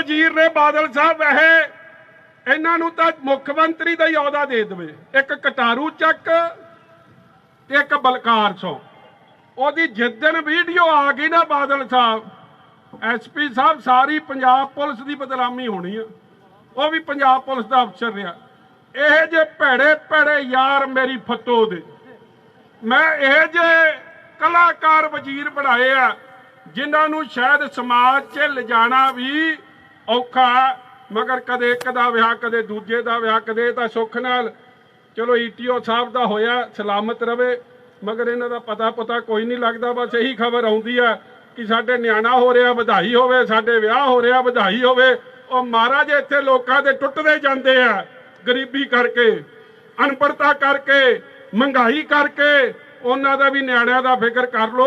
ਵਜ਼ੀਰ ਨੇ ਬਾਦਲ ਸਾਹਿਬ ਇਹ ਇਹਨਾਂ ਨੂੰ ਤਾਂ ਮੁੱਖ ਮੰਤਰੀ ਦਾ ਹੀ ਅਹੁਦਾ ਦੇ ਦੇਵੇ। ਇੱਕ ਕਟਾਰੂ ਚੱਕ ਤੇ ਇੱਕ ਬਲਕਾਰ ਸੋ। ਉਹਦੀ ਜਿੱਦਣ ਵੀਡੀਓ ਆ ਗਈ ਨਾ ਬਾਦਲ ਸਾਹਿਬ ਐਸਪੀ ਸਾਹਿਬ, ਸਾਰੀ ਪੰਜਾਬ ਪੁਲਿਸ ਦੀ ਬਦਨਾਮੀ ਹੋਣੀ ਆ। ਉਹ ਵੀ ਪੰਜਾਬ ਪੁਲਿਸ ਦਾ ਅਫਸਰ ਰਿਹਾ। ਇਹ ਜੇ ਭੈੜੇ ਭੈੜੇ ਯਾਰ ਮੇਰੀ ਫਤੋ ਦੇ। ਮੈਂ ਇਹ ਜੇ ਕਲਾਕਾਰ ਵਜ਼ੀਰ ਬਣਾਏ ਆ, ਜਿਨ੍ਹਾਂ ਨੂੰ ਸ਼ਾਇਦ ਸਮਾਜ 'ਚ ਲਿਜਾਣਾ ਵੀ ਔਖਾ, ਮਗਰ ਕਦੇ ਇੱਕ ਦਾ ਵਿਆਹ, ਕਦੇ ਦੂਜੇ ਦਾ ਵਿਆਹ, ਕਦੇ ਤਾਂ ਸੁੱਖ ਨਾਲ। ਚਲੋ ਈਟੀਓ ਸਾਹਿਬ ਦਾ ਹੋਇਆ, ਸਲਾਮਤ ਰਵੇ, ਮਗਰ ਇਹਨਾਂ ਦਾ ਪਤਾ ਪਤਾ ਕੋਈ ਨਹੀਂ ਲੱਗਦਾ, ਬਸ ਇਹੀ ਖਬਰ ਆਉਂਦੀ ਆ ਕਿ ਸਾਡੇ ਨਿਆਣਾ ਹੋ ਰਿਹਾ, ਵਧਾਈ ਹੋਵੇ, ਸਾਡੇ ਵਿਆਹ ਹੋ ਰਿਹਾ, ਵਧਾਈ ਹੋਵੇ। ਉਹ ਮਹਾਰਾਜ ਇੱਥੇ ਲੋਕਾਂ ਦੇ ਟੁੱਟਦੇ ਜਾਂਦੇ ਆ, ਗਰੀਬੀ ਕਰਕੇ ਅਨਪੜਤਾ ਕਰਕੇ, ਮਹਿੰਗਾਈ ਕਰਕੇ। ਉਹਨਾਂ ਦਾ ਵੀ ਨਿਆਣਿਆਂ ਦਾ ਫਿਕਰ ਕਰ ਲੋ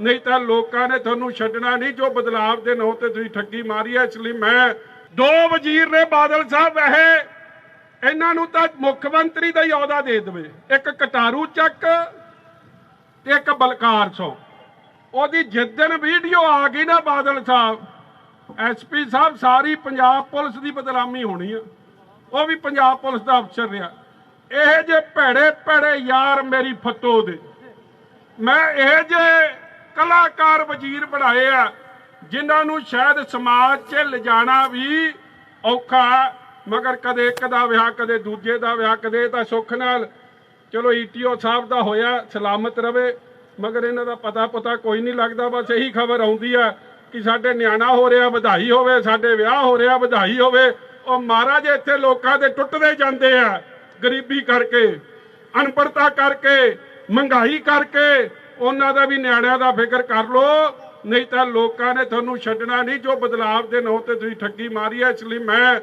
ਨਹੀਂ ਤਾਂ ਲੋਕਾਂ ਨੇ ਤੁਹਾਨੂੰ ਛੱਡਣਾ ਨਹੀਂ, ਜੋ ਬਦਲਾਵ ਦੇ ਨਾਂ ਤੇ ਤੁਸੀਂ ਠੱਗੀ ਮਾਰੀ ਹੈ, ਇਸ ਲਈ ਮੈਂ ਦੋ ਵਜ਼ੀਰ ਨੇ ਬਾਦਲ ਸਾਹਿਬ, ਇਹ ਇਹਨਾਂ ਨੂੰ ਤਾਂ ਮੁੱਖ ਮੰਤਰੀ ਦਾ ਹੀ ਅਹੁਦਾ ਦੇ ਦੇਵੇ। ਇੱਕ ਕਟਾਰੂ ਚੱਕ ਤੇ ਇੱਕ ਬਲਕਾਰ ਸੋ। ਉਹਦੀ ਜਿੱਦਣ ਵੀਡੀਓ ਆ ਗਈ ਨਾ ਬਾਦਲ ਸਾਹਿਬ ਐਸਪੀ ਸਾਹਿਬ, ਸਾਰੀ ਪੰਜਾਬ ਪੁਲਿਸ ਦੀ ਬਦਨਾਮੀ ਹੋਣੀ ਆ। ਉਹ ਵੀ ਪੰਜਾਬ ਪੁਲਿਸ ਦਾ ਅਫਸਰ ਰਿਹਾ। ਇਹ ਜੇ ਭੈੜੇ ਭੈੜੇ ਯਾਰ ਮੇਰੀ ਫਤੋ ਦੇ। ਮੈਂ ਇਹ ਜੇ ਕਲਾਕਾਰ ਵਜ਼ੀਰ ਬਣਾਏ ਆ, ਜਿਨ੍ਹਾਂ ਨੂੰ ਸ਼ਾਇਦ ਸਮਾਜ 'ਚ ਲਿਜਾਣਾ ਵੀ ਔਖਾ, ਮਗਰ ਕਦੇ ਇੱਕ ਦਾ ਵਿਆਹ, ਕਦੇ ਦੂਜੇ ਦਾ ਵਿਆਹ, ਕਦੇ ਤਾਂ ਸੁੱਖ ਨਾਲ। ਚਲੋ ਈਟੀਓ ਸਾਹਿਬ ਦਾ ਹੋਇਆ, ਸਲਾਮਤ ਰਵੇ, ਮਗਰ ਇਹਨਾਂ ਦਾ ਪਤਾ ਪਤਾ ਕੋਈ ਨਹੀਂ ਲੱਗਦਾ, ਬਸ ਇਹੀ ਖਬਰ ਆਉਂਦੀ ਆ ਕਿ ਸਾਡੇ ਨਿਆਣਾ ਹੋ ਰਿਹਾ, ਵਧਾਈ ਹੋਵੇ, ਸਾਡੇ ਵਿਆਹ ਹੋ ਰਿਹਾ, ਵਧਾਈ ਹੋਵੇ। ਉਹ ਮਹਾਰਾਜ ਇੱਥੇ ਲੋਕਾਂ ਦੇ ਟੁੱਟਦੇ ਜਾਂਦੇ ਆ, ਗਰੀਬੀ ਕਰਕੇ ਅਨਪੜਤਾ ਕਰਕੇ, ਮਹਿੰਗਾਈ ਕਰਕੇ ਉਹਨਾਂ ਦਾ ਵੀ ਨਿਆਣਿਆਂ ਦਾ ਫਿਕਰ ਕਰ ਲੋ ਨਹੀਂ ਤਾਂ ਲੋਕਾਂ ਨੇ ਤੁਹਾਨੂੰ ਛੱਡਣਾ ਨਹੀਂ, ਜੋ ਬਦਲਾਵ ਦੇ ਨਾਂ ਤੇ ਤੁਸੀਂ ਠੱਗੀ ਮਾਰੀ ਹੈ, ਇਸ ਲਈ ਮੈਂ